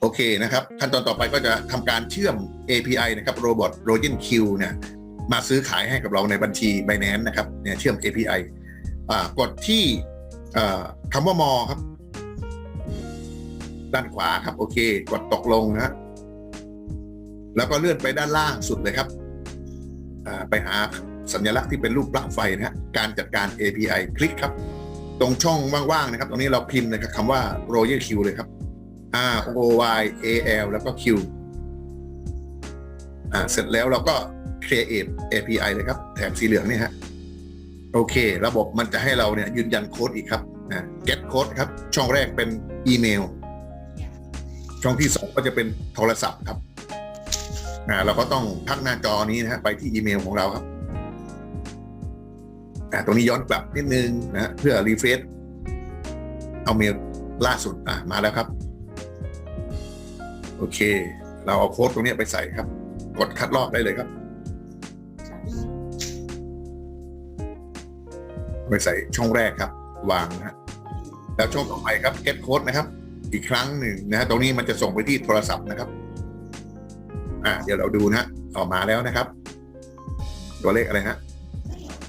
โอเคนะครับ ขั้นตอนต่อไปก็จะทำการเชื่อม API นะครับโรบอทโรจินคิวเนี่ยมาซื้อขายให้กับเราในบัญชี Binance นะครับเนี่ยเชื่อม API อ่ากดที่อ่าคำว่ามอครับ ด้านขวาครับ โอเค กดตกลงนะฮะแล้วก็เลื่อนไปด้านล่างสุดเลยครับไปหาสัญลักษณ์ที่เป็นรูปปลั๊กไฟนะฮะการจัดการ API คลิกครับ ตรงช่องว่างๆนะครับ ตรงนี้เราพิมพ์นะครับคำว่า Royal Q เลยครับ R O Y A L แล้วก็ Q อ่าเสร็จแล้วเราก็ create API เลยครับแถบสีเหลืองนี่ฮะโอเค ระบบมันจะให้เราเนี่ยยืนยันโค้ดอีกครับนะ get code ครับ ช่องแรกเป็นอีเมล ช่องที่สองก็จะเป็นโทรศัพท์ครับอ่าเราก็ต้องพักหน้าจอนี้นะฮะไปที่อีเมลของเราครับอ่าตรงนี้ย้อนกลับนิดนึงนะฮะเพื่อรีเฟรชเอาเมลล่าสุดอ่ามาแล้วครับ โอเค เราเอาโค้ดตรงนี้ไปใส่ครับ กดคัดลอกได้เลยครับไปใส่ช่องแรกครับ วางนะฮะแล้วช่องต่อไปครับ get code นะครับ อีกครั้งหนึ่งนะฮะตรงนี้มันจะส่งไปที่โทรศัพท์นะครับ อ่า เดี๋ยวเราดูนะฮะออกมาแล้วนะครับ ตัวเลขอะไรฮะ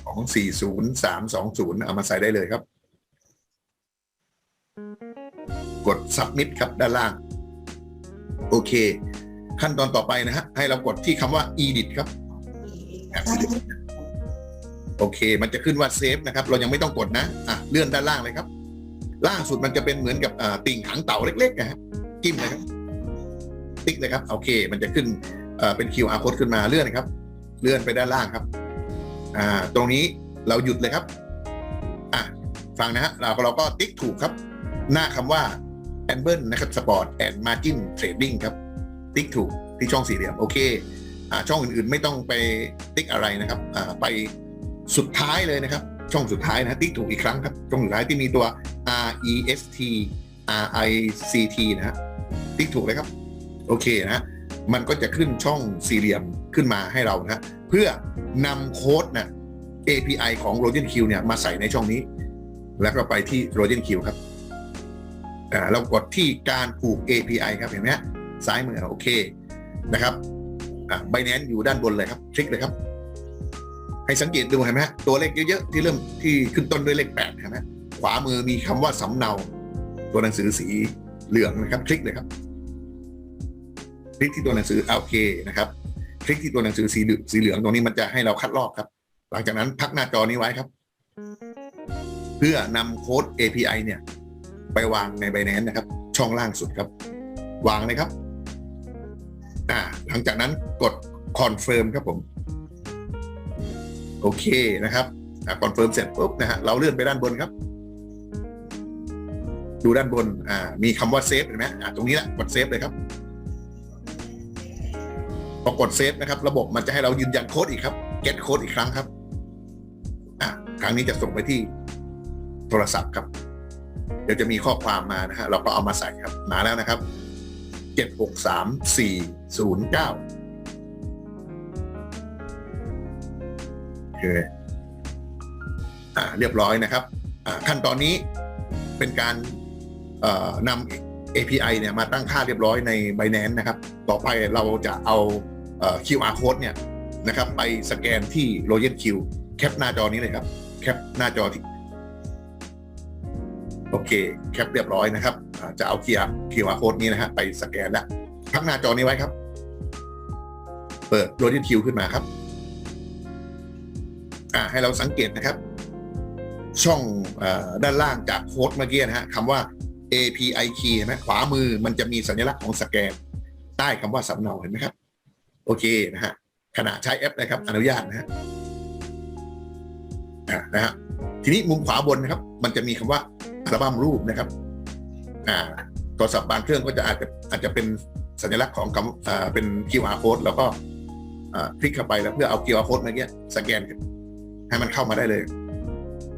ของสี่ศูนย์สามสองศูนย์เอามาใส่ได้เลยครับ กด submit ครับด้านล่าง โอเค ขั้นตอนต่อไปนะฮะ ให้เรากดที่คำว่า edit ครับโอเค มันจะขึ้นว่าเซฟนะครับ เรายังไม่ต้องกดนะ อะ เลื่อนด้านล่างเลยครับ ล่างสุดมันจะเป็นเหมือนกับติ่งหางเต่าเล็กๆนะฮะจิ้มเลยครับ ติ๊กเลยครับ โอเค มันจะขึ้นเป็น QR code ขึ้นมาเลื่อนนะครับ เลื่อนไปด้านล่างครับ อ่า ตรงนี้เราหยุดเลยครับ อะ ฟังนะฮะ เราเราก็ติ๊กถูกครับ หน้าคำว่า a m b l e นะครับ Sport and Margin Trading ครับ ติ๊กถูกที่ช่องสี่เหลี่ยมโอเคอ่าช่องอื่นๆไม่ต้องไปติ๊กอะไรนะครับอ่าไปสุดท้ายเลยนะครับ ช่องสุดท้ายนะติ๊กถูกอีกครั้งครับ ช่องสุดท้ายที่มีตัว R E S T R I C T นะฮะติ๊กถูกเลยครับ โอเคนะมันก็จะขึ้นช่องสี่เหลี่ยมขึ้นมาให้เรานะเพื่อนำโค้ดนะ API ของ r o g e n Q เนี่ยมาใส่ในช่องนี้ แล้วก็ไปที่ r o g e n Q ครับ อ่าเรากดที่การผูก API ครับเห็นไหมซ้ายมือโอเคนะครับอ่า Binance อยู่ด้านบนเลยครับคลิกเลยครับ ให้สังเกตดูเห็นไหมตัวเลขเยอะๆที่เริ่มที่ขึ้นต้นด้วยเลขแปดเห็นไหมขวามือมีคำว่าสำเนา ตัวหนังสือสีเหลืองนะครับ คลิกเลยครับ คลิกที่ตัวหนังสือโอเคนะครับ คลิกที่ตัวหนังสือสีสีเหลืองตรงนี้มันจะให้เราคัดลอกครับ หลังจากนั้นพักหน้าจอนี้ไว้ครับ เพื่อนำโค้ด API เนี่ย ไปวางใน Binance นะครับ ช่องล่างสุดครับ วางเลยครับอ่าหลังจากนั้นกด Confirm ครับผม โอเคนะครับคอ่า Confirm เสร็จปุ๊บนะฮะเราเลื่อนไปด้านบนครับ ดูด้านบนอ่ามีคำว่าเซฟเห็นไหมอ่าตรงนี้แหละกดเซฟเลยครับพอกดเซฟนะครับ ระบบมันจะให้เรายืนยันโค้ดอีกครับ get โค้ดอีกครั้งครับอ่าครั้งนี้จะส่งไปที่โทรศัพท์ครับ ดี๋ยวจะมีข้อความมานะฮะเราก็เอามาใส่ครับมาแล้วนะครับเจ็ดหกสามสี่ศูนย์เก้าโอเคอ่าเรียบร้อยนะครับอ่าขั้นตอนนี้เป็นการเอ่อนำ API เนี่ยมาตั้งค่าเรียบร้อยใน Binance นะครับ ต่อไปเราจะเอาเอ่อ QR code เนี่ยนะครับไปสแกนที่ r o y a l Q แคปหน้าจอนี้เลยครับ แคปหน้าจอที่ โอเค แคปเรียบร้อยนะครับอ่าจะเอา QR QR code นี้นะฮะไปสแกนแล้วพักหน้าจอนี้ไว้ครับ เปิด r o y a l Q ขึ้นมาครับ อ่าให้เราสังเกตนะครับ ช่องออด้านล่างจากโค้ดเมื่อกี้นะฮะคำว่า API key เห็นไหมขวามือมันจะมีสัญลักษณ์ของสแกน ใต้คำว่าสำเนาเห็นไหมครับ โอเคนะฮะขณะใช้แอปนะครับ อนุญาตนะฮะอ่านะฮะ ทีนี้มุมขวาบนนะครับ มันจะมีคำว่าอัลบั้มรูปนะครับ อ่าโทรศัพท์บางเครื่องก็จะอาจจะอาจจะเป็นสัญลักษณ์ของคำอ่าเป็น QR code แล้วก็อ่าคลิกเข้าไปแล้วเพื่อเอา QR code เมื่อกี้สแกนให้มันเข้ามาได้เลย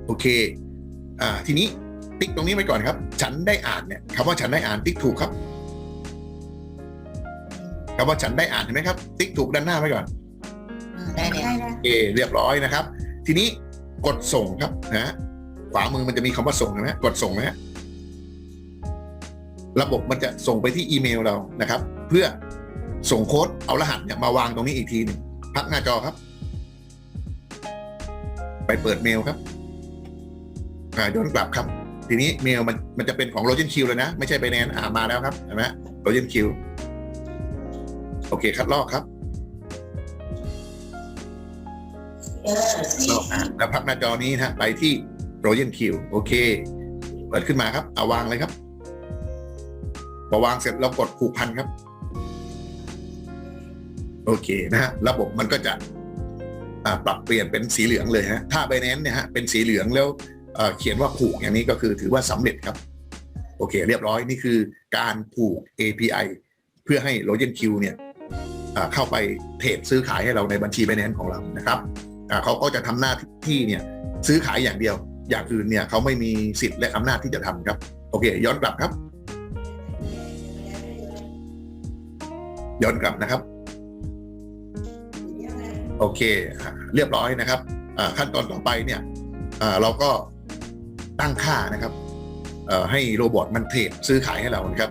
โอเค อ่า ทีนี้ติ๊กตรงนี้ไว้ก่อนครับ ฉันได้อ่านเนี่ยคำว่าฉันได้อ่านติ๊กถูกครับคำว่าฉันได้อ่านเห็นไหมครับ ติ๊กถูกด้านหน้าไว้ก่อนได้เลยได้เลยโอเคเรียบร้อยนะครับ ทีนี้ กดส่งครับนะฮะขวามือมันจะมีคำว่าส่งนะฮะกดส่งนะฮะระบบมันจะส่งไปที่อีเมลเรานะครับ เพื่อส่งโค้ดเอารหัสเนี่ยมาวางตรงนี้อีกทีหนึ่งพักหน้าจอครับ ไปเปิดเมลครับอ่าย้อนกลับครับ ทีนี้เมลมันมันจะเป็นของโรเจนคิวเลยนะ ไม่ใช่ไปแนนอ่ามาแล้วครับเห็นไหมโรเจนคิวโอเคคัดลอกครับ ลอกอะแล้วพักหน้าจอนี้นะไปที่โรเจนคิวโอเคเปิดขึ้นมาครับเอาวางเลยครับพอวางเสร็จเรากดผูกพันครับ โอเคนะฮะระบบมันก็จะปรับเปลี่ยนเป็นสีเหลืองเลยฮะถ้าไบแนนเนี่ยฮะเป็นสีเหลืองแล้วเขียนว่าผูกอย่างนี้ก็คือถือว่าสำเร็จครับ โอเค เรียบร้อยนี่คือการผูก API เพื่อให้ l o g i n Q เนี่ยเข้าไปเทรดซื้อขายให้เราในบัญชี Binance ของเรานะครับ เขาก็จะทำหน้าที่เนี่ยซื้อขายอย่างเดียว อย่างอื่นเนี่ยเขาไม่มีสิทธิ์และอำนาจที่จะทำครับ โอเค ย้อนกลับครับ ย้อนกลับนะครับ โอเค เรียบร้อยนะครับขั้นตอนต่อไปเนี่ยเราก็ตั้งค่านะครับให้โรบอทมันเทรดซื้อขายให้เรานะครับ